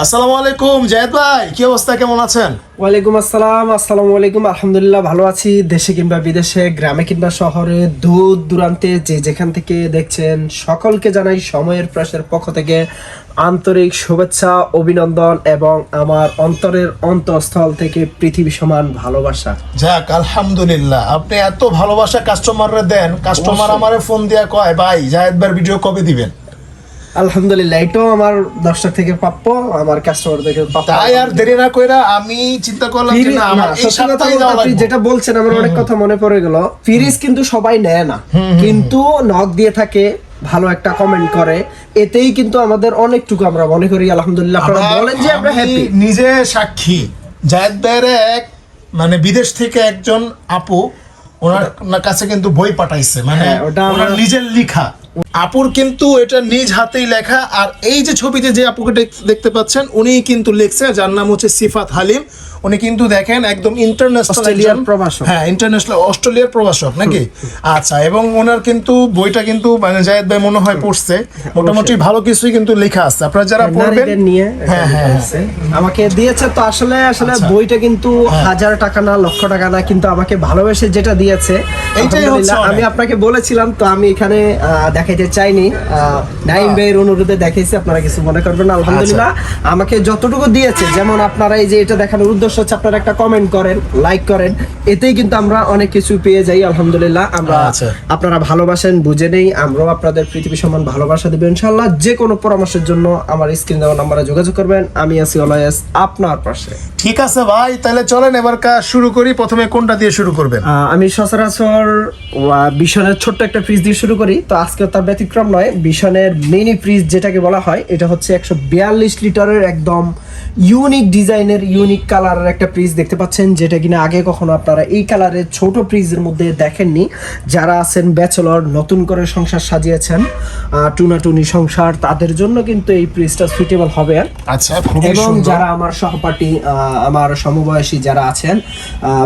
আসসালামু আলাইকুম জায়েদ ভাই কি অবস্থা কেমন আছেন? ওয়ালাইকুম আসসালাম আসসালামু আলাইকুম আলহামদুলিল্লাহ ভালো আছি। দেশে কিংবা বিদেশে গ্রামে কিংবা শহরে দূর দূরান্তে যে যেখান থেকে দেখছেন সকলকে জানাই সময়ের প্রাসের পক্ষ থেকে আন্তরিক শুভেচ্ছা অভিনন্দন এবং আমার অন্তরের অন্তঃস্থল থেকে পৃথিবী সমান ভালোবাসা। যাক আলহামদুলিল্লাহ। আপনি এত ভালোবাসা কাস্টমাররে দেন কাস্টমার। আমারে ফোন দিয়া কয় ভাই জায়েদ ভাইয়ের ভিডিও কবে দিবেন? আলহামদুলিল্লাহ এটাও আমার দর্শক থেকে প্রাপ্য আমার কাস্টমার থেকে তাই আর দেরি না কইরা আমি চিন্তা করলাম যে না আমার এই সপ্তাহে আপনি যেটা বলছেন আমার অনেক কথা মনে পড়ে গেল। ফিরিজ কিন্তু সবাই নেয় না। কিন্তু নক দিয়ে থাকে ভালো একটা কমেন্ট করে। এতেই কিন্তু আমাদের অনেকটুকু আমরা মনে করি আলহামদুলিল্লাহ আপনারা বলেন যে আমরা হ্যাপি নিজে সাক্ষী। জায়েদ ভাইয়ের এক মানে বিদেশ থেকে একজন আপু ওনার কাছে কিন্তু বই পাঠাইছে। মানে হ্যাঁ, ওটা ওনার নিজের লেখা। আপুর কিন্তু এটা নিজ হাতেই লেখা, আর এই যে ছবিতে যে আপুকে দেখতে পাচ্ছেন উনি কিন্তু লিখছে যার নাম হচ্ছে সিফাত হালিম। উনি কিন্তু দেখেন একদম ইন্টারন্যাশনাল প্রবাসক। হ্যাঁ ইন্টারন্যাশনাল অস্ট্রেলিয়ার প্রবাসক নাকি? আচ্ছা এবং ওনার কিন্তু বইটা কিন্তু মানে জায়েদ ভাই মনে হয় পড়ছে। মোটামুটি ভালো কিছুই কিন্তু লেখা আছে। আপনারা যারা পড়বেন নিয়ে হ্যাঁ হ্যাঁ হ্যাঁ। আমাকে দিয়েছে তো আসলে আসলে আচ্ছা। বইটা কিন্তু হাজার টাকা না লক্ষ টাকা না কিন্তু আমাকে ভালোবেসে যেটা দিয়েছে এইটাই হচ্ছে আমি আপনাকে বলেছিলাম তো আমি এখানে দেখাইতে চাইনি। নাইম ভাইয়ের অনুরোধে দেখাইছি আপনারা কিছু মনে করবেন না আলহামদুলিল্লাহ। আচ্ছা। আমাকে যতটুকু দিয়েছে যেমন আপনারা এই যে এটা দেখানোর উদ্দেশ্য হচ্ছে আপনারা একটা কমেন্ট করেন লাইক করেন। এতেই কিন্তু আমরা অনেক কিছু পেয়ে যাই আলহামদুলিল্লাহ। আমরা আচ্ছা। আপনারা ভালোবাসেন বুঝে নেই। আমরাও আপনাদের পৃথিবী সমান ভালোবাসা দেবেন ইনশাল্লাহ যে কোনো পরামর্শের জন্য আমার স্ক্রিন দেওয়া নাম্বারে যোগাযোগ করবেন। আমি আছি অলয়েস আপনার পাশে। ঠিক আছে ভাই তাহলে চলেন এবার কাজ শুরু করি। প্রথমে কোনটা দিয়ে শুরু করবেন? আমি সচরাচর বিশনের ছোট্ট একটা ফ্রিজ দিয়ে শুরু করি। তো আজকে তার ব্যতিক্রম নয়। বিশনের মিনি ফ্রিজ যেটাকে বলা হয় এটা হচ্ছে একশো বিয়াল্লিশ লিটারের একদম ইউনিক ডিজাইনের ইউনিক কালারের একটা ফ্রিজ দেখতে পাচ্ছেন যেটা কিনা আগে কখনো আপনারা এই কালারের ছোট ফ্রিজের মধ্যে দেখেননি। যারা আছেন ব্যাচেলর নতুন করে সংসার সাজিয়েছেন টুনাটুনি সংসার তাদের জন্য কিন্তু এই ফ্রিজটা সুইটেবল হবে আচ্ছা এবং যারা আমার সহপাঠী আমার সমবয়সী যারা আছেন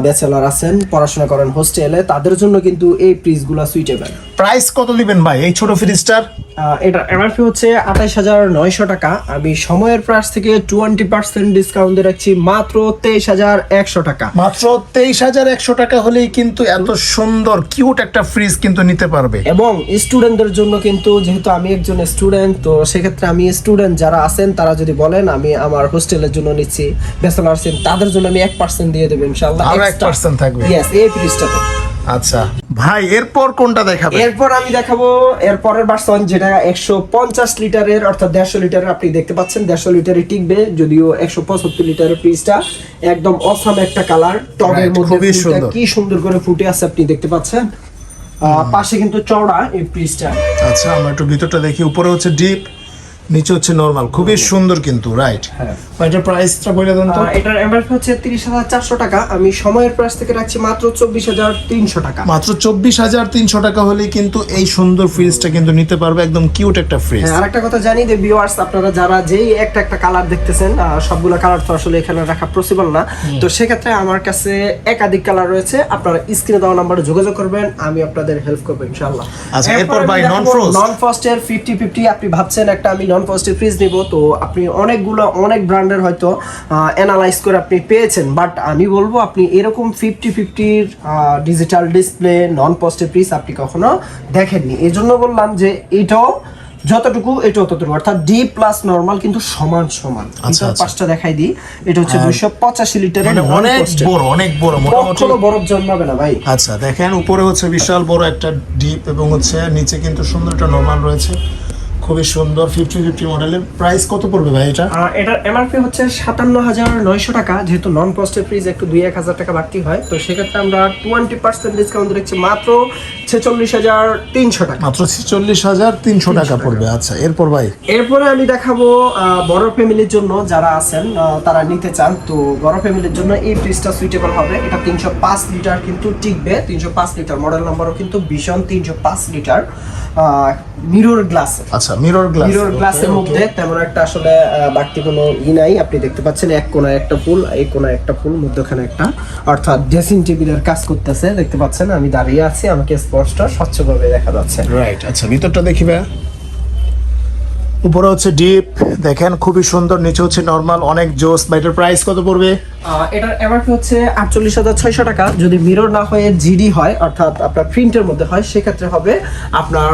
ব্যাচেলর আছেন পড়াশোনা করেন হোস্টেলে তাদের জন্য কিন্তু এই ফ্রিজগুলো সুইটেবল প্রাইস কত দিবেন ভাই? এই ছোট ফ্রিজটার এটা এমআরপি হচ্ছে আঠাইশ হাজার নয়শো টাকা। আমি সময়ের প্রাইস থেকে টোয়েন্টি পার্সেন্ট ডিসকাউন্ট দিয়ে রাখছি মাত্র তেইশ হাজার একশো টাকা। মাত্র তেইশ হাজার একশো টাকা হলেই কিন্তু এত সুন্দর কিউট একটা ফ্রিজ কিন্তু নিতে পারবে। এবং স্টুডেন্টদের জন্য কিন্তু যেহেতু আমি একজন স্টুডেন্ট তো সেক্ষেত্রে আমি স্টুডেন্ট যারা আছেন তারা যদি বলেন আমি আমার হোস্টেলের জন্য নিচ্ছি ব্যাচেলর তাদের জন্য আমি এক পার্সেন্ট দিয়ে দেবো ইনশাল্লাহ আরও 1% থাকবে। ইয়েস এই ফ্রিজটাতে আচ্ছা। ভাই এরপর কোনটা দেখাবে এরপর আমি দেখাবো এর পরের যেটা একশো পঞ্চাশ লিটারের অর্থাৎ দেড়শো লিটারের আপনি দেখতে পাচ্ছেন দেড়শো লিটারে টিকবে যদিও একশো পঁচাত্তর লিটারের ফ্রিজটা একদম অসাম একটা কালার টবের মধ্যে। কি সুন্দর করে ফুটে আছে আপনি দেখতে পাচ্ছেন। আহ, পাশে কিন্তু চওড়া এই ফ্রিজটা আচ্ছা আমরা একটু ভিতরটা দেখি উপরে হচ্ছে ডিপ নিচে হচ্ছে নরমাল খুবই সুন্দর কিন্তু রাইট হ্যাঁ। এটার প্রাইসটা বলে দেন তো। এটার এমআরপি হচ্ছে তিরিশ হাজার চারশো টাকা। আমি সময়ের প্রাইস থেকে রাখছি মাত্র চব্বিশ হাজার তিনশো টাকা। মাত্র চব্বিশ হাজার তিনশো টাকা হলেই কিন্তু এই সুন্দর ফ্রিজটা কিন্তু নিতে পারবে একদম কিউট একটা ফ্রিজ হ্যাঁ আরেকটা কথা জানি যে ভিউয়ার্স আপনারা যারা যেই একটা একটা কালার দেখতেছেন সবগুলো কালার তো আসলে এখানে রাখা পসিবল না। তো সেক্ষেত্রে আমার কাছে একাধিক কালার রয়েছে। আপনারা স্ক্রিনে দেওয়া নাম্বারে যোগাযোগ করবেন আমি আপনাদের হেল্প করব ইনশাআল্লাহ। আচ্ছা, এরপর ভাই non-frost? নন ফস্টের ফিফটি ফিফটি আপনি ভাবছেন একটা আমি নন ফস্টের ফ্রিজ নিব তো আপনি অনেকগুলো অনেক ব্র্যান্ডের হয়তো অ্যানালাইজ করে আপনি পেয়েছেন বাট আমি বলব আপনি এরকম ফিফটি ফিফটির ডিজিটাল ডিসপ্লে নন পস্টের ফ্রিজ আপনি কখনো দেখেননি। এই জন্য বললাম যে এটাও যতটুকু এটা ততটুকু। অর্থাৎ ডি প্লাস নর্মাল কিন্তু সমান সমান। আচ্ছা, আচ্ছা। পাঁচটা দেখাই দিই। এটা হচ্ছে দুইশো পঁচাশি লিটারের মানে অনেক বড় অনেক বড় মোটামুটি বরফ জন্মাবে না ভাই। আচ্ছা দেখেন উপরে হচ্ছে বিশাল বড় একটা ডিপ এবং হচ্ছে নিচে কিন্তু সুন্দর একটা নর্মাল রয়েছে। খুবই সুন্দর ফিফটি ফিফটি মডেলের প্রাইস কত পড়বে ভাই এটা? এটার এমআরপি হচ্ছে সাতান্ন হাজার নয়শো টাকা যেহেতু নন পোস্টের ফ্রিজ একটু দুই এক হাজার টাকা বাড়তি হয় তো সেক্ষেত্রে আমরা টোয়েন্টি পার্সেন্ট ডিসকাউন্ট দেখছি মাত্র ছেচল্লিশ হাজার তিনশো টাকা। মাত্র ছেচল্লিশ হাজার তিনশো টাকা পড়বে আচ্ছা এরপর ভাই? এরপরে আমি দেখাবো বড় ফ্যামিলির জন্য যারা আছেন তারা নিতে চান তো বড় ফ্যামিলির জন্য এই ফ্রিজটা সুইটেবল হবে। এটা তিনশো পাঁচ লিটার কিন্তু টিকবে তিনশো পাঁচ লিটার মডেল নাম্বারও কিন্তু ভীষণ তিনশো পাঁচ লিটার মিরর গ্লাস আচ্ছা মিরর গ্লাস মিরর গ্লাসের মধ্যে তেমন একটা আসলে বাড়তি কোনো ই নাই। আপনি দেখতে পাচ্ছেন এক কোনায় একটা ফুল এই কোনায় একটা ফুল মধ্যখানে একটা। অর্থাৎ ড্রেসিং টেবিলের কাজ করতেছে দেখতে পাচ্ছেন আমি দাঁড়িয়ে আছি আমাকে স্পষ্ট স্বচ্ছভাবে দেখা যাচ্ছে। রাইট আচ্ছা ভিতরটা দেখি ভাই উপরে হচ্ছে ডিপ দেখেন খুবই সুন্দর নিচে হচ্ছে নর্মাল অনেক জোস। বা এটার প্রাইস কত পড়বে? এটার এমআরপি হচ্ছে আটচল্লিশ হাজার ছয়শো টাকা। যদি মিরর না হয়ে জিডি হয় অর্থাৎ আপনার প্রিন্টের মধ্যে হয় সেক্ষেত্রে হবে আপনার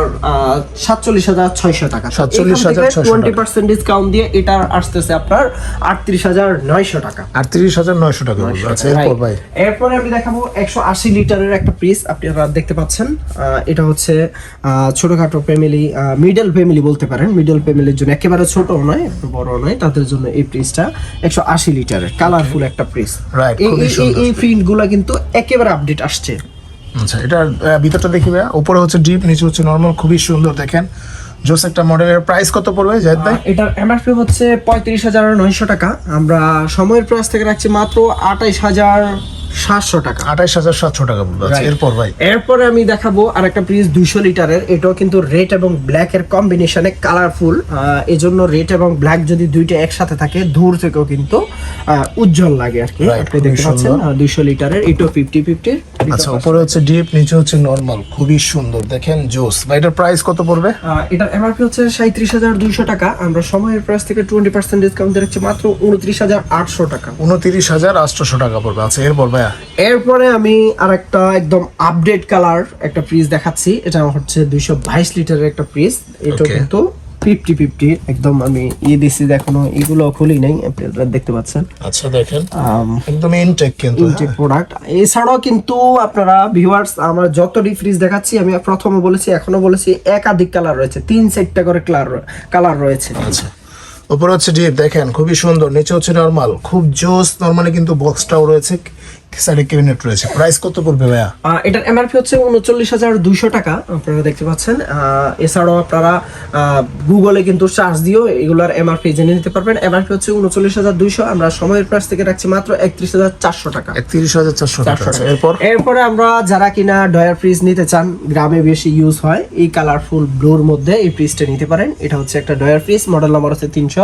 সাতচল্লিশ হাজার ছয়শো টাকা। 47,600 টোয়েন্টি পার্সেন্ট ডিসকাউন্ট দিয়ে এটা আসতেছে আপনার আটত্রিশ হাজার নয়শো টাকা। আটত্রিশ হাজার নয়শো টাকা আচ্ছা এরপর ভাই? এরপরে আমি দেখাবো একশো আশি লিটারের একটা পিস আপনারা দেখতে পাচ্ছেন। এটা হচ্ছে ছোটখাটো ফ্যামিলি মিডল ফ্যামিলি বলতে পারেন। মিডল ফ্যামিলির জন্য একেবারে ছোট নয় একটু বড় নয় তাদের জন্য এই পিসটা একশো আশি লিটারের কালারফুল একটা সুন্দর। এই প্রিন্টগুলা কিন্তু একেবারে আপডেট আসছে। আচ্ছা এটার ভিতরটা দেখি ভাইয়া। উপরে হচ্ছে ডিপ নিচে হচ্ছে নর্মাল খুবই সুন্দর দেখেন। জোস একটা মডেলের প্রাইস কত পড়বে জাহিদ ভাই? এটার এমআরপি হচ্ছে পঁয়ত্রিশ হাজার নয়শো টাকা। আমরা সময়ের প্রাইস থেকে রাখছি মাত্র আঠাইশ হাজার সাতশো টাকা। আঠাইশ হাজার সাতশো টাকা পড়বে আচ্ছা. এরপর ভাই? এরপরে আমি দেখাবো আর একটা প্রিজ দুইশো লিটারের। এটাও কিন্তু রেড এবং ব্ল্যাক এর কম্বিনেশনে কালারফুল এজন্য রেড এবং ব্ল্যাক যদি দুইটা একসাথে থাকে দূর থেকেও কিন্তু উজ্জ্বল লাগে আর কি। আপনি দেখতে পাচ্ছেন। দুইশো লিটারের এটাও ফিফটি ফিফটি আচ্ছা উপরে হচ্ছে ডিপ নিচে হচ্ছে নর্মাল খুবই সুন্দর। দেখেন জোস বা এটার প্রাইস কত পড়বে? এটার এমআরপি হচ্ছে সাঁত্রিশ হাজার দুইশো টাকা। আমরা সময়ের প্রাইস থেকে টোয়েন্টি পার্সেন্ট ডিসকাউন্ট দিয়ে মাত্র উনত্রিশ হাজার আটশো টাকা। উনত্রিশ হাজার আটশোশো টাকা পড়বে। আচ্ছা এরপর ভাইয়া এরপরে আমি আর একটা একদম আপডেট কালার একটা ফ্রিজ দেখাচ্ছি। এটা হচ্ছে দুইশো বাইশ লিটারের একটা ফ্রিজ এটা কিন্তু ফিফটি ফিফটি একদম আমি ইয়ে দিছি এখনও এগুলো খুলি নাই আপনারা দেখতে পাচ্ছেন। আচ্ছা দেখেন। একদম ইনটেক কিন্তু ইনটেক প্রোডাক্ট এছাড়াও কিন্তু আপনারা ভিউয়ার্স আমার যতটি ফ্রিজ দেখাচ্ছি আমি প্রথমে বলেছি এখনও বলেছি একাধিক কালার রয়েছে। তিন চারটা করে কালার কালার রয়েছে। আচ্ছা। উপরে হচ্ছে ডিপ দেখেন খুবই সুন্দর নিচে হচ্ছে নর্মাল খুব জোস নর্মালি কিন্তু বক্সটাও রয়েছে। সাইডে ক্যাবিনেট রয়েছে। প্রাইস কত পড়বে ভাইয়া? আহ, এটার এমআরপি হচ্ছে উনচল্লিশ হাজার দুইশো টাকা আপনারা দেখতে পাচ্ছেন। এছাড়াও আপনারা গুগলে কিন্তু চার্জ দিয়েও এগুলার এমআরপি জেনে নিতে পারবেন। এমআরপি হচ্ছে উনচল্লিশ হাজার দুইশো আমরা সময়ের প্রাইস থেকে রাখছি মাত্র একত্রিশ হাজার চারশো টাকা। একত্রিশ হাজার চারশো টাকা। এরপর? এরপরে আমরা যারা কিনা ডয়ার ফ্রিজ নিতে চান গ্রামে বেশি ইউজ হয় এই কালারফুল ব্লুর মধ্যে এই ফ্রিজটা নিতে পারেন। এটা হচ্ছে একটা ডয়ার ফ্রিজ মডেল নাম্বার হচ্ছে তিনশো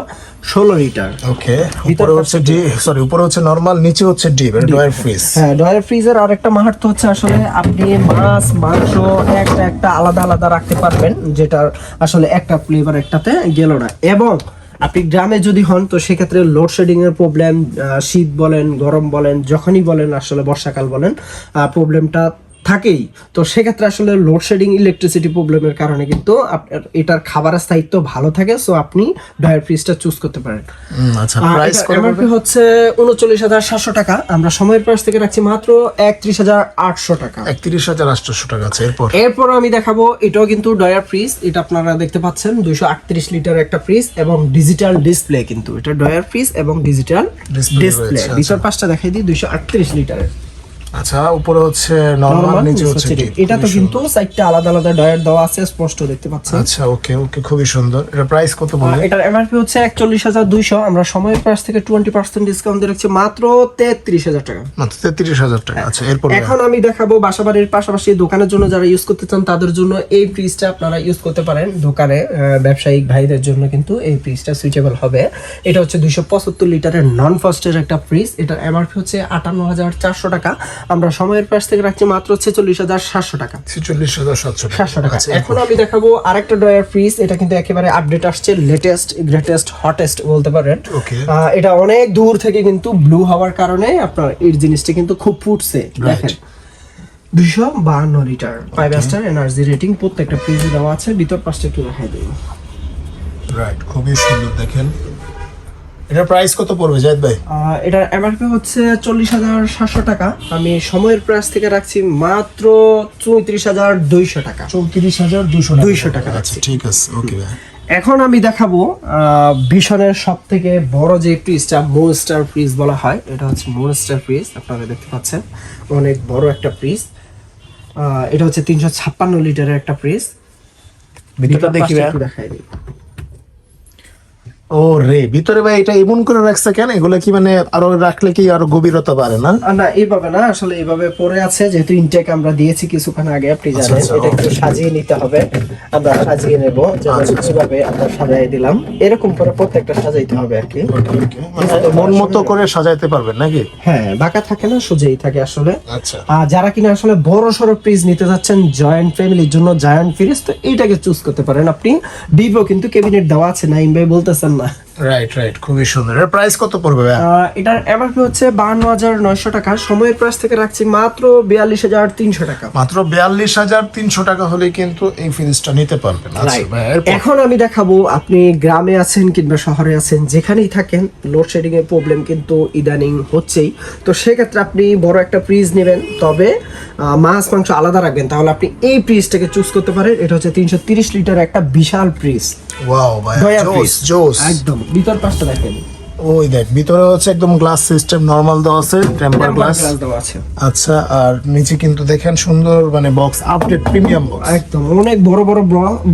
ষোলো লিটার। ওকে উপরে হচ্ছে ডি সরি উপরে হচ্ছে নর্মাল নিচে হচ্ছে ডিপ ডয়ার ফ্রিজ। হ্যাঁ ডয়ার ফ্রিজের আরেকটা মাহাত্ম হচ্ছে আসলে আপনি মাছ, মাংস, একটা একটা আলাদা আলাদা রাখতে পারবেন, যেটার আসলে একটা ফ্লেভার একটাতে গেল না। এবং আপনি গ্রামে যদি হন, তো সেক্ষেত্রে লোডশেডিং এর প্রবলেম শীত বলেন, গরম বলেন, যখনই বলেন, আসলে বর্ষাকাল বলেন প্রবলেমটা থাকেই। তো সেক্ষেত্রে আসলে লোডশেডিং ইলেকট্রিসিটি প্রবলেমের কারণে কিন্তু আপনার এটার খাবারের স্থায়িত্ব ভালো থাকে সো আপনি ডয়ার ফ্রিজটা চুজ করতে পারেন। আচ্ছা পড়বে? হচ্ছে উনচল্লিশ হাজার সাতশো টাকা আমরা সময়ের প্রাইস থেকে রাখছি মাত্র একত্রিশ হাজার আটশো টাকা। একত্রিশ হাজার আটশো টাকা আছে এরপর? এরপর আমি দেখাবো এটাও কিন্তু ডয়ার ফ্রিজ এটা আপনারা দেখতে পাচ্ছেন দুইশো আটত্রিশ লিটার একটা ফ্রিজ এবং ডিজিটাল ডিসপ্লে কিন্তু এটা ডয়ার ফ্রিজ এবং ডিজিটাল ডিসপ্লে ভিতর পাঁচটা দেখাই দিই দুইশো আটত্রিশ লিটারের। আচ্ছা উপরে হচ্ছে নরমাল নিচে হচ্ছে এটা তো কিন্তু চারটা আলাদা আলাদা ডয়ার দেওয়া আছে স্পষ্ট দেখতে পাচ্ছেন আচ্ছা ওকে ওকে খুবই সুন্দর। এটা প্রাইস কত বলবে এটার এমআরপি হচ্ছে একচল্লিশ হাজার দুইশো। আমরা সময়ের প্রাইস থেকে টোয়েন্টি পার্সেন্ট ডিসকাউন্ট দিয়ে রাখছি মাত্র তেত্রিশ হাজার টাকা। মাত্র তেত্রিশ হাজার টাকা আচ্ছা এরপর এখন আমি দেখাবো বাসাবাড়ির পাশাপাশি দোকানের জন্য যারা ইউজ করতে চান তাদের জন্য এই ফ্রিজটা আপনারা ইউজ করতে পারেন। দোকানে ব্যবসায়িক ভাইদের জন্য কিন্তু এই ফ্রিজটা সুইটেবল হবে। এটা হচ্ছে দুইশো পঁচাত্তর লিটারের নন ফাস্টের একটা ফ্রিজ এটার এমআরপি হচ্ছে আটান্ন হাজার চারশো টাকা। আমরা সময়ের প্রাইস থেকে রাখছি মাত্র ছেচল্লিশ হাজার সাতশো টাকা। ছেচল্লিশ হাজার সাতশো সাতশো টাকা। আচ্ছা, এখন আমি দেখাবো আরেকটা ড্রয়ার ফ্রিজ এটা কিন্তু একেবারে আপডেট আসছে লেটেস্ট গ্রেটেস্ট হটেস্ট বলতে পারেন। এটা অনেক দূর থেকে কিন্তু ব্লু হওয়ার কারণে আপনার এই জিনিসটা কিন্তু খুব ফুটছে দেখেন। দুইশো বাহান্ন litre five star energy rating প্রত্যেকটা ফ্রিজে দেওয়া আছে ভিতর পাঁচটা একটু দেখাই দিই। রাইট খুবই সুন্দর দেখেন। এটা প্রাইস কত পড়বে জাহিদ ভাই? এটার এমআরপি হচ্ছে চল্লিশ হাজার সাতশো টাকা। আমি সময়ের প্রাইস থেকে রাখছি মাত্র চৌত্রিশ হাজার দুইশো টাকা। চৌত্রিশ হাজার দুশো 200 টাকা আচ্ছা ঠিক আছে ওকে ভাই। এখন আমি দেখাবো ভীষণের সব থেকে বড় যে ফ্রিজটা মোনস্টার ফ্রিজ বলা হয় এটা হচ্ছে মোনস্টার ফ্রিজ আপনারা দেখতে পাচ্ছেন। অনেক বড় একটা ফ্রিজ এটা হচ্ছে তিনশো ছাপ্পান্ন লিটারের একটা ফ্রিজ ভিতরটা দেখি দেখাই দিই। ও রে ভিতরে ভাই এটা এমন করে রাখছে কেন? এগুলো কি মানে আরও রাখলে কি আরও গভীরতা না? না এইভাবে না আসলে এইভাবে পড়ে আছে যেহেতু ইনটেক আমরা দিয়েছি কিছুক্ষণ আগে আপনি জানেন আচ্ছা, এটা একটু সাজিয়ে নিতে হবে। আমরা সাজিয়ে নেব যেমন এইভাবে আমরা সাজিয়ে দিলাম। এরকম করে প্রত্যেকটা সাজাইতে হবে আর কি। মানে মন মতো করে সাজাইতে পারবেন নাকি? হ্যাঁ বাঁকা থাকে না সোজাই থাকে আসলে। আচ্ছা। আর যারা কিনা আসলে বড় সড়ো ফ্রিজ নিতে যাচ্ছেন জয়েন্ট ফ্যামিলির জন্য জয়েন্ট ফ্রিজ তো এইটাকে চুজ করতে পারেন আপনি। ডিপও কিন্তু ক্যাবিনেট দেওয়া আছে নাইম ভাই বলতেছেন না রাইট রাইট খুবই সুন্দর। এর প্রাইস কত পড়বে এটার এমআরপি হচ্ছে বাহান্ন হাজার নয়শো টাকা। সময়ের প্রাইস থেকে রাখছি মাত্র বিয়াল্লিশ হাজার তিনশো টাকা। মাত্র বিয়াল্লিশ হাজার তিনশো টাকা হলে কিন্তু এই ফ্রিজটা নিতে পারবেন। আচ্ছা. এখন আমি দেখাবো আপনি গ্রামে আছেন কিংবা শহরে আছেন যেখানেই থাকেন লোডশেডিং এর প্রবলেম কিন্তু ইদানিং হচ্ছেই। তো সেক্ষেত্রে আপনি বড় একটা ফ্রিজ নেবেন তবে মাছ মাংস আলাদা রাখবেন। তাহলে আপনি এই ফ্রিজটাকে চুজ করতে পারেন। এটা হচ্ছে তিনশো তিরিশ লিটার একটা বিশাল ফ্রিজ ওয়াও ভাই জোস জোস। একদম। ভিতর পাশটা দেখেন। ওই দেখ ভিতরে হচ্ছে একদম গ্লাস সিস্টেম নরমাল দেওয়া আছে টেম্পার গ্লাস দেওয়া আছে। আচ্ছা আর নিচে কিন্তু দেখেন সুন্দর মানে বক্স আপডেট প্রিমিয়াম বক্স একদম অনেক বড় বড়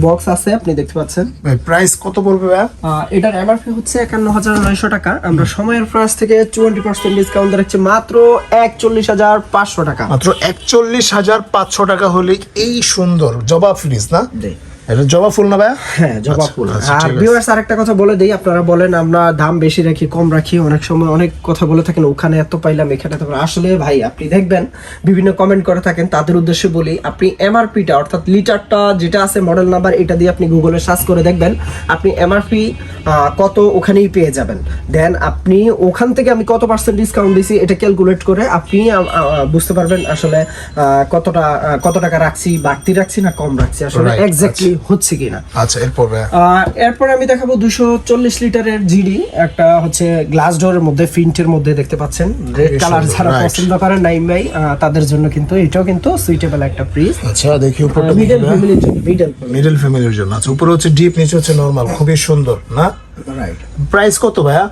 বক্স আছে আপনি দেখতে পাচ্ছেন। ভাই প্রাইস কত পড়বে এটার এমআরপি হচ্ছে একান্ন হাজার নয়শো টাকা। আমরা সময়ের প্রাইস থেকে টোয়েন্টি পার্সেন্ট ডিসকাউন্ট রাখছি মাত্র একচল্লিশ হাজার পাঁচশো টাকা। মাত্র একচল্লিশ হাজার পাঁচশো টাকা হলে এই সুন্দর জবা ফ্রিজ না? এটা জবা ফুল না ভাই হ্যাঁ জবা ফুল। আচ্ছা, আর ভিউয়ার্স আরেকটা কথা বলে দেই আপনারা বলেন আমরা দাম বেশি রাখি কম রাখি অনেক সময় অনেক কথা বলে থাকেন ওখানে এত পাইলাম এখানে আসলে ভাই আপনি দেখবেন বিভিন্ন কমেন্ট করে থাকেন তাদের উদ্দেশ্যে বলি আপনি এমআরপিটা অর্থাৎ লিটারটা যেটা আছে মডেল নাম্বার এটা দিয়ে আপনি গুগলে সার্চ করে দেখবেন আপনি এমআরপি কত ওখানেই পেয়ে যাবেন। দেন আপনি ওখান থেকে আমি কত পার্সেন্ট ডিসকাউন্ট দিছি এটা ক্যালকুলেট করে আপনি বুঝতে পারবেন আসলে আহ, কতটা কত টাকা রাখছি বাড়তি রাখছি না কম রাখছি আসলে এক্স্যাক্টলি হচ্ছে কিনা। আচ্ছা এরপর? এরপর আমি দেখাবো দুশো চল্লিশ লিটারের জিডি একটা হচ্ছে গ্লাস ডোরের মধ্যে ফিন্টের মধ্যে দেখতে পাচ্ছেন। রেড কালার যারা পছন্দ করেন নাইম ভাই তাদের জন্য কিন্তু এটাও কিন্তু সুইটেবল একটা প্রিজ আচ্ছা দেখি উপরটা মিডল ফ্যামিলির জন্য মিডল মিডল ফ্যামিলির জন্য। আচ্ছা উপরে হচ্ছে ডিপ নিচে হচ্ছে নরমাল খুবই সুন্দর না? রাইট প্রাইস কত ভাইয়া?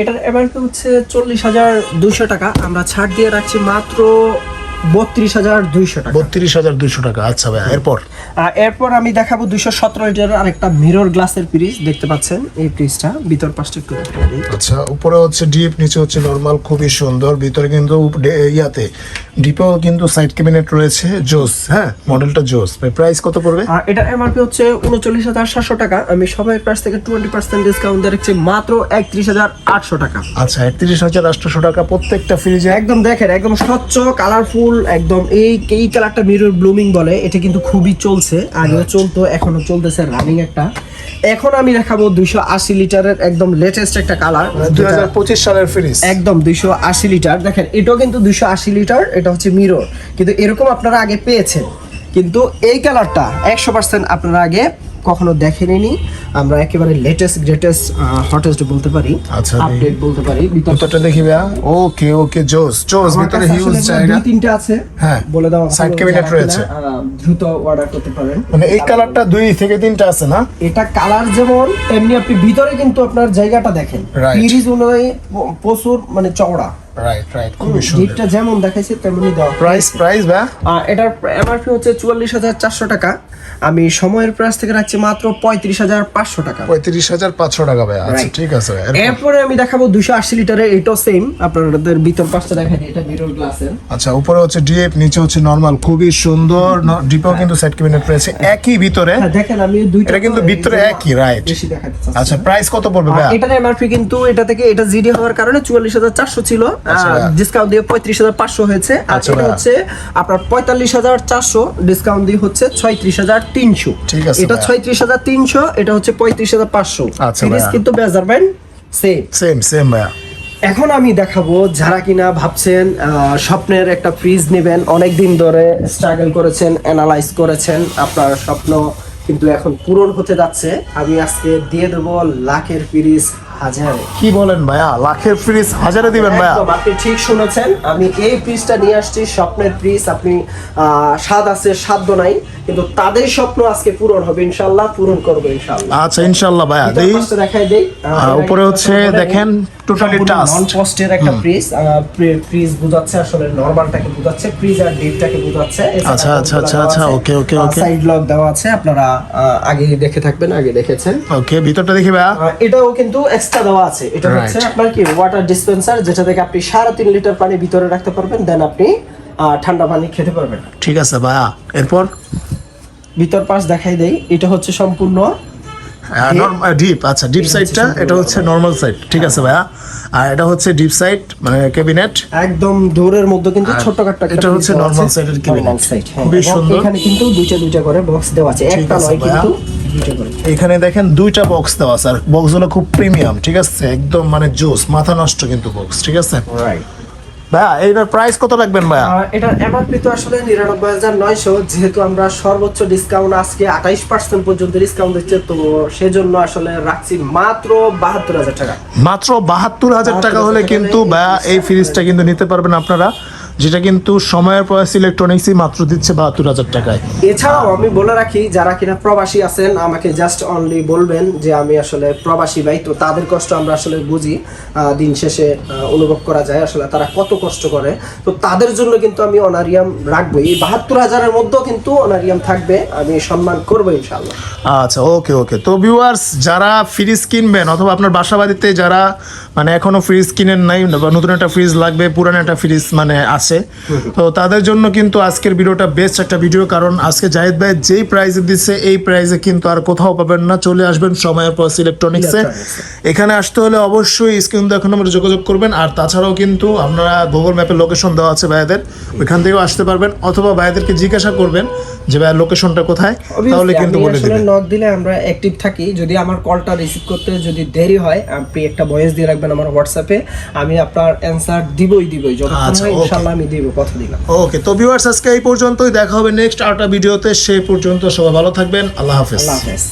এটার এমআরপি হচ্ছে চল্লিশ হাজার দুইশো টাকা। আমরা ছাড় দিয়ে রাখছি মাত্র বত্রিশ হাজার দুইশো টাকা। বত্রিশ হাজার দুইশো টাকা। আচ্ছা ভাইয়া এরপর? এরপর আমি দেখাবো দুইশো সতেরো লিটারের আরেকটা মিরর গ্লাসের ফ্রিজ দেখতে পাচ্ছেন? এই ফ্রিজটা ভিতর পাশটা একটু আচ্ছা উপরে হচ্ছে ডিপ নিচে হচ্ছে নরমাল খুবই সুন্দর। ভিতরে কিন্তু ইয়াতে ডিপেও কিন্তু সাইড ক্যাবিনেট রয়েছে জোস হ্যাঁ? মডেলটা জোস। প্রাইস কত পড়বে? এটার এমআরপি হচ্ছে উনচল্লিশ হাজার সাতশো টাকা। আমি সবাই প্রাইস থেকে টোয়েন্টি পার্সেন্ট ডিসকাউন্ট দিয়ে রাখছি মাত্র একত্রিশ হাজার আটশো টাকা। আচ্ছা একত্রিশ হাজার আটশোশো টাকা প্রত্যেকটা ফ্রিজে একদম দেখেন একদম স্বচ্ছ কালারফুল একদম এই এই কালারটা মিরর ব্লুমিং বলে এটা কিন্তু খুবই চলছে আগেও চলতো এখনও চলতেছে রানিং একটা। এখন আমি দেখাবো দুইশো আশি লিটারের একদম লেটেস্ট একটা কালার দুই হাজার পঁচিশ সালের ফ্রিজ একদম দুইশো আশি লিটার। দেখেন এটাও কিন্তু দুইশো আশি লিটার এটা হচ্ছে মিরর কিন্তু এরকম আপনারা আগে পেয়েছেন। কিন্তু এই কালারটা একশো পার্সেন্ট আপনারা আগে কখনো দেখেনি আমরা একেবারে লেটেস্ট গ্রেটেস্ট হটেস্ট বলতে পারি আচ্ছা, আপডেট বলতে পারি ভিতরটা দেখি ভাইয়া। ওকে ওকে জোস জোস ভিতরে হিউজ জায়গা। তিনটা আছে। হ্যাঁ, বলে দাও সাইড cabinet রয়েছে। দ্রুত অর্ডার করতে পারেন। মানে এই কালারটা দুই থেকে তিনটা আছে না? এটা কালার যেমন তেমনি আপনি ভিতরে কিন্তু আপনার জায়গাটা দেখেন। Right. অনুযায়ী প্রচুর মানে চওড়া। রাইট রাইট খুবই সুন্দর। জিপটা যেমন দেখাইছে তেমনি দেওয়া প্রাইস প্রাইস ভাইয়া এটার এমআরপি হচ্ছে চুয়াল্লিশ হাজার চারশো টাকা। আমি সময়ের প্রাইস থেকে রাখছি মাত্র পঁয়ত্রিশ হাজার পাঁচশো টাকা। পঁয়ত্রিশ হাজার পাঁচশো টাকা ভাইয়া। আচ্ছা ঠিক আছে এরপরে? আমি দেখাবো দুশো আশি লিটারের এটাও সেম আপনাদের ভিতর এটা মিরর গ্লাসের আচ্ছা উপরে হচ্ছে ডিপ নিচে হচ্ছে নরমাল খুবই সুন্দর। ডিপেও কিন্তু সেট ক্যাবিনেট রয়েছে একই ভিতরে। হ্যাঁ দেখেন আমি দুইটা এটা কিন্তু ভিতরে একই, চাচ্ছি আচ্ছা প্রাইস কত পড়বে ভাইয়া? এটার এমআরপি কিন্তু এটা থেকে এটা জিডি হওয়ার কারণে চুয়াল্লিশ হাজার চারশো ছিল। ডিসকাউন্ট দিয়ে পঁয়ত্রিশ হাজার পাঁচশো হয়েছে। আর আচ্ছা এটা হচ্ছে আপনার পঁয়তাল্লিশ হাজার চারশো ডিসকাউন্ট দিয়ে হচ্ছে ছয়ত্রিশ হাজার তিনশো। এটা ছয়ত্রিশ হাজার তিনশো এটা হচ্ছে পঁয়ত্রিশ হাজার পাঁচশো। আচ্ছা সিরিজ কিন্তু মেজারমেন্ট সেম সেম সেম ভাইয়া। এখন আমি দেখাবো যারা কিনা ভাবছেন স্বপ্নের একটা ফ্রিজ নেবেন। অনেক দিন ধরে স্ট্রাগল করেছেন অ্যানালাইজ করেছেন। আপনার স্বপ্ন কিন্তু এখন পূরণ হতে যাচ্ছে। আমি আজকে দিয়ে দেবো লাখের ফ্রিজ হাজারে। কি বলেন ভাইয়া? লাখের ফ্রিজ হাজারে দিবেন ভাইয়া। আপনি ঠিক শুনেছেন। আমি এই ফ্রিজটা নিয়ে আসছি স্বপ্নের ফ্রিজ আপনি স্বাদ আছে সাধ্য নাই কিন্তু তাদের স্বপ্ন আজকে পূরণ হবে। ইনশাল্লাহ পূরণ করব ইনশাল্লাহ আচ্ছা ইনশাল্লাহ ভাইয়া। দেই দেখাই দেই। উপরে হচ্ছে দেখেন টোটালি টাচ নন পোস্টের একটা ফ্রিজ ফ্রিজ বুঝাচ্ছে আসলে নরমালটাকে বুঝাচ্ছে ফ্রিজ আর ডিপটাকে বুঝাচ্ছে। আচ্ছা, আচ্ছা, আচ্ছা, আচ্ছা, okay, okay, okay. Side lock দেওয়া আছে। আপনারা আগে দেখে থাকবেন আগে দেখেছেন। ওকে ভিতরটা দেখি ভাইয়া। এটাও কিন্তু এক্সট্রা দেওয়া আছে। এটা হচ্ছে আপনার কি ওয়াটার ডিসপেন্সার যেটা থেকে আপনি সাড়ে তিন লিটার পানি ভিতরে রাখতে পারবেন দেন আপনি ঠান্ডা পানি খেতে পারবেন। ঠিক আছে ভাইয়া এরপর? ভিতর পাশ দেখাই দেই এটা হচ্ছে সম্পূর্ণ ডিপ আচ্ছা ডিপ সাইডটা এটা হচ্ছে নর্মাল সাইড ঠিক আছে ভাইয়া। আর এটা হচ্ছে ডিপ সাইড মানে ক্যাবিনেট একদম দূরের মধ্যে কিন্তু আর ছোট্টখাট্ট এটা হচ্ছে। Normal side, হ্যাঁ। খুবই সুন্দর। এখানে কিন্তু দুইটা দুইটা করে বক্স দেওয়া আছে। একটা নয় কিন্তু এখানে দেখেন দুইটা বক্স দেওয়া আছে আর বক্সগুলো খুব প্রিমিয়াম ঠিক আছে? একদম মানে জোস মাথা নষ্ট কিন্তু বক্স ঠিক আছে? রাইট ভাইয়া এইটার প্রাইস কত রাখবেন ভাইয়া? এটার এমআরপি তো আসলে নিরানব্বই হাজার নয়শো যেহেতু আমরা সর্বোচ্চ ডিসকাউন্ট আজকে আঠাইশ পার্সেন্ট পর্যন্ত ডিসকাউন্ট দিচ্ছে তো সেজন্য আসলে রাখছি মাত্র বাহাত্তর হাজার টাকা। মাত্র বাহাত্তর হাজার টাকা হলে কিন্তু ভাইয়া এই ফ্রিজটা কিন্তু নিতে পারবেন আপনারা। যেটা কিন্তু সময়ের পয়স ইলেকট্রনিক্সই মাত্র দিচ্ছে বাহাত্তর হাজার টাকায়। এছাড়াও আমি বলে রাখি যারা কিনা প্রবাসী আছেন আমাকে জাস্ট অনলি বলবেন যে আমি আসলে প্রবাসী ভাই তো তাদের কষ্ট আমরা আসলে বুঝি দিন শেষে অনুভব করা যায়। আসলে তারা কত কষ্ট করে। তো তাদের জন্য কিন্তু আমি অনারিয়াম রাখব। এই বাহাত্তর হাজারের মধ্যেও কিন্তু অনারিয়াম থাকবে। আমি সম্মান করব ইনশাল্লাহ আচ্ছা ওকে ওকে। তো ভিউয়ার্স যারা ফ্রিজ কিনবেন অথবা আপনার বাসা বাড়িতে যারা মানে এখনও ফ্রিজ কিনেন নাই বা নতুন একটা ফ্রিজ লাগবে পুরানো একটা ফ্রিজ মানে আছে তো তাদের জন্য কিন্তু আজকের ভিডিওটা বেস্ট একটা ভিডিও কারণ আজকে জাহিদ ভাই যেই প্রাইসে দিচ্ছে এই প্রাইসে কিন্তু আর কোথাও পাবেন না। চলে আসবেন সময়ের পর ইলেকট্রনিক্সে এখানে আসতে হলে অবশ্যই স্ক্রিন এখন আমরা যোগাযোগ করবেন। আর তাছাড়াও কিন্তু আপনারা গুগল ম্যাপের লোকেশন দেওয়া আছে ভাইদের ওইখান থেকেও আসতে পারবেন। অথবা ভাইদেরকে জিজ্ঞাসা করবেন যে ভাইয়ের লোকেশনটা কোথায়? তাহলে কিন্তু বলে দিবেন। নক দিলে আমরা অ্যাক্টিভ থাকি। যদি আমার কলটা রিসিভ করতে যদি দেরি হয় আপনি একটা ভয়েস দিয়ে রাখবেন আমার হোয়াটসঅ্যাপে আমি আপনার অ্যান্সার দিবই দিবই। যতক্ষণ আচ্ছা. ইনশাল্লাহ আমি দেব কথা দিলাম। ওকে তো ভিউয়ার্স আজকে এই পর্যন্তই। দেখা হবে নেক্সট আরেকটা ভিডিওতে। সেই পর্যন্ত সবাই ভালো থাকবেন। আল্লাহ হাফেজ। আল্লাহ হাফেজ।